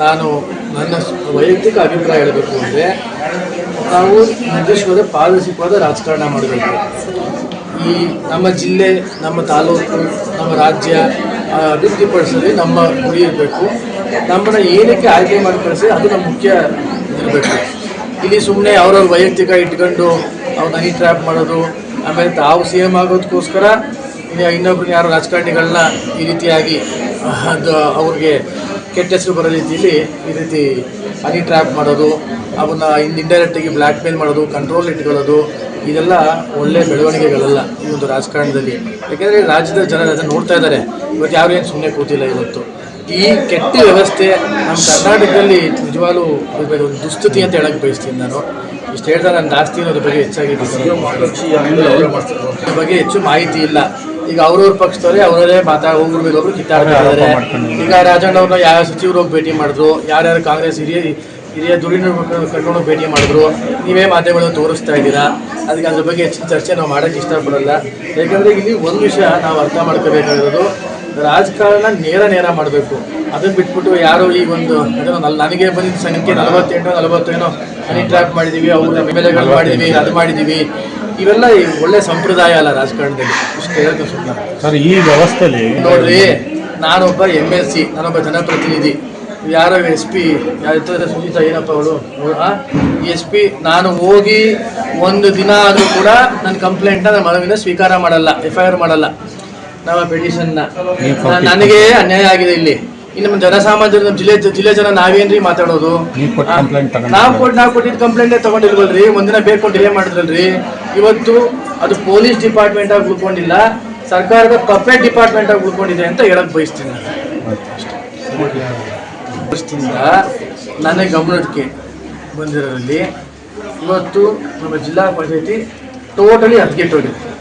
ನಾನು ನನ್ನ ವೈಯಕ್ತಿಕ ಅಭಿಪ್ರಾಯ ಹೇಳಬೇಕು ಅಂದರೆ, ನಾವು ನಿರ್ದಿಷ್ಟವಾದ ಪಾರದರ್ಶಕವಾದ ರಾಜಕಾರಣ ಮಾಡಬೇಕು. ಈ ನಮ್ಮ ಜಿಲ್ಲೆ, ನಮ್ಮ ತಾಲೂಕು, ನಮ್ಮ ರಾಜ್ಯ ಅಭಿವೃದ್ಧಿಪಡಿಸಲಿ ನಮ್ಮ ಗುರಿ ಇರಬೇಕು. ನಮ್ಮನ್ನು ಏನಕ್ಕೆ ಆಯ್ಕೆ ಮಾಡಿ ಕಳಿಸಿ ಅದು ನಮ್ಮ ಮುಖ್ಯ ಇರಬೇಕು. ಇಲ್ಲಿ ಸುಮ್ಮನೆ ಅವ್ರವ್ರ ವೈಯಕ್ತಿಕ ಇಟ್ಕೊಂಡು ಅವ್ರು ಹನಿ ಟ್ರ್ಯಾಪ್ ಮಾಡೋದು, ಆಮೇಲೆ ತಾವು ಸಿ ಎಂ ಆಗೋದಕ್ಕೋಸ್ಕರ ಇನ್ನು ಇನ್ನೊಬ್ರು ಯಾರು ರಾಜಕಾರಣಿಗಳನ್ನ ಈ ರೀತಿಯಾಗಿ ಅದು ಅವ್ರಿಗೆ ಕೆಟ್ಟ ಹೆಸರು ಬರೋ ರೀತಿಯಲ್ಲಿ ಈ ರೀತಿ ಹನಿ ಟ್ರ್ಯಾಪ್ ಮಾಡೋದು ಅವನ್ನ ಇನ್ ಇಂಡೈರೆಕ್ಟಾಗಿ ಬ್ಲ್ಯಾಕ್ ಮೇಲ್ ಮಾಡೋದು ಕಂಟ್ರೋಲ್ ಇಟ್ಕೊಳ್ಳೋದು ಇದೆಲ್ಲ ಒಳ್ಳೆ ಬೆಳವಣಿಗೆಗಳಲ್ಲ ಈ ಒಂದು ರಾಜಕಾರಣದಲ್ಲಿ. ಯಾಕೆಂದರೆ ರಾಜ್ಯದ ಜನರು ಅದನ್ನು ನೋಡ್ತಾ ಇದ್ದಾರೆ. ಇವತ್ತು ಯಾರು ಏನು ಸುಮ್ಮನೆ ಕೂತಿಲ್ಲ ಇವತ್ತು. ಈ ಕೆಟ್ಟ ವ್ಯವಸ್ಥೆ ನಮ್ಮ ಕರ್ನಾಟಕದಲ್ಲಿ ನಿಜವಾಗ್ಲೂ ಒಂದು ದುಸ್ಥಿತಿ ಅಂತ ಹೇಳಕ್ಕೆ ಬಯಸ್ತೀನಿ ನಾನು. ಇಷ್ಟು ಹೇಳ್ತಾ ನಾನು ಜಾಸ್ತಿ ಅನ್ನೋದ್ರ ಬಗ್ಗೆ ಹೆಚ್ಚಾಗಿ ಅದ್ರ ಬಗ್ಗೆ ಹೆಚ್ಚು ಮಾಹಿತಿ ಇಲ್ಲ. ಈಗ ಅವ್ರವ್ರ ಪಕ್ಷದವ್ರೆ ಅವರೇ ಮಾತಾ ಒಬ್ರು ಮೇಲೆ ಒಬ್ರು ಕಿತ್ತಾಡ್ತಾ ಇದ್ದಾರೆ ಈಗ ರಾಜಣ್ಣ ಅವ್ರನ್ನ ಯಾವ ಸಚಿವರು ಹೋಗಿ ಭೇಟಿ ಮಾಡಿದ್ರು ಯಾರ್ಯಾರು ಕಾಂಗ್ರೆಸ್ ಹಿರಿಯ ಹಿರಿಯ ದುಡಿನ ಕರ್ಕೊಂಡು ಹೋಗಿ ಭೇಟಿ ಮಾಡಿದ್ರು ನೀವೇ ಮಾಧ್ಯಮಗಳನ್ನು ತೋರಿಸ್ತಾ ಇದ್ದೀರಾ? ಅದಕ್ಕೆ ಅದ್ರ ಬಗ್ಗೆ ಹೆಚ್ಚಿನ ಚರ್ಚೆ ನಾವು ಮಾಡೋಕ್ಕೆ ಇಷ್ಟಪಡಲ್ಲ. ಯಾಕಂದರೆ ಇಲ್ಲಿ ಒಂದು ವಿಷಯ ನಾವು ಅರ್ಥ ಮಾಡ್ಕೋಬೇಕಾಗಿರೋದು ರಾಜಕಾರಣ ನೇರ ನೇರ ಮಾಡಬೇಕು. ಅದನ್ನು ಬಿಟ್ಬಿಟ್ಟು ಯಾರು ಈಗ ಒಂದು ನನಗೆ ಬಂದಿದ್ದ ಸಂಖ್ಯೆ ನಲವತ್ತೆಂಟು ನಲವತ್ತೇನೋ ಹನಿ ಟ್ರ್ಯಾಪ್ ಮಾಡಿದ್ದೀವಿ ಅವ್ರನ್ನ ಎಂ ಎಲ್ ಎಗಳು ಮಾಡಿದ್ದೀವಿ ಅದು ಮಾಡಿದ್ದೀವಿ ಇವೆಲ್ಲ ಒಳ್ಳೆ ಸಂಪ್ರದಾಯ ಅಲ್ಲ ರಾಜಕಾರಣದಲ್ಲಿ. ಇಷ್ಟು ಹೇಳ್ತೀನಿ ಸುಮ್ಮನೆ ಸರ್ ಈ ವ್ಯವಸ್ಥೆಯಲ್ಲಿ ನೋಡ್ರಿ ನಾನೊಬ್ಬ ಎಂ ಎಸ್ ಸಿ ನಾನೊಬ್ಬ ಜನಪ್ರತಿನಿಧಿ. ಯಾರೋ ಎಸ್ ಪಿ ಯಾರ ಸುನೀತಾ ಏನಪ್ಪ ಅವಳು? ಎಸ್ ಪಿ ನಾನು ಹೋಗಿ ಒಂದು ದಿನ ಆದರೂ ಕೂಡ ನನ್ನ ಕಂಪ್ಲೇಂಟ್ನ ನನ್ನ ಮನವಿನ ಸ್ವೀಕಾರ ಮಾಡಲ್ಲ ಎಫ್ ಐ ಆರ್ ಮಾಡಲ್ಲ. ನಮ್ಮ ಪಿಟಿಷನ್ನ ನನಗೆ ಅನ್ಯಾಯ ಆಗಿದೆ ಇಲ್ಲಿ. ಇನ್ನು ನಮ್ಮ ಜನಸಾಮಾನ್ಯರು ನಮ್ಮ ಜಿಲ್ಲೆ ಜಿಲ್ಲೆ ಜನ ನಾವೇನ್ರಿ ಮಾತಾಡೋದು? ನಾವು ಕೊಟ್ಟು ನಾವು ಕೊಟ್ಟಿದ್ದ ಕಂಪ್ಲೇಂಟೇ ತಗೊಂಡಿಲ್ವಲ್ರಿ? ಒಂದಿನ ಬೇಕು ಡಿಲೇ ಮಾಡಿದ್ರಲ್ರಿ? ಇವತ್ತು ಅದು ಪೊಲೀಸ್ ಡಿಪಾರ್ಟ್ಮೆಂಟ್ ಆಗಿ ಉಳ್ಕೊಂಡಿಲ್ಲ, ಸರ್ಕಾರದ ಪರ್ಫೆಕ್ಟ್ ಡಿಪಾರ್ಟ್ಮೆಂಟ್ ಆಗಿ ಉಳ್ಕೊಂಡಿದೆ ಅಂತ ಹೇಳಕ್ ಬಯಸ್ತೀನಿ ನಾನು. ಗಮನಕ್ಕೆ ಬಂದಿರೋದ್ರಲ್ಲಿ ಇವತ್ತು ನಮ್ಮ ಜಿಲ್ಲಾ ಪಂಚಾಯತಿ ಟೋಟಲಿ ಹದ್ಗೆಟ್ಟೋಗಿದೆ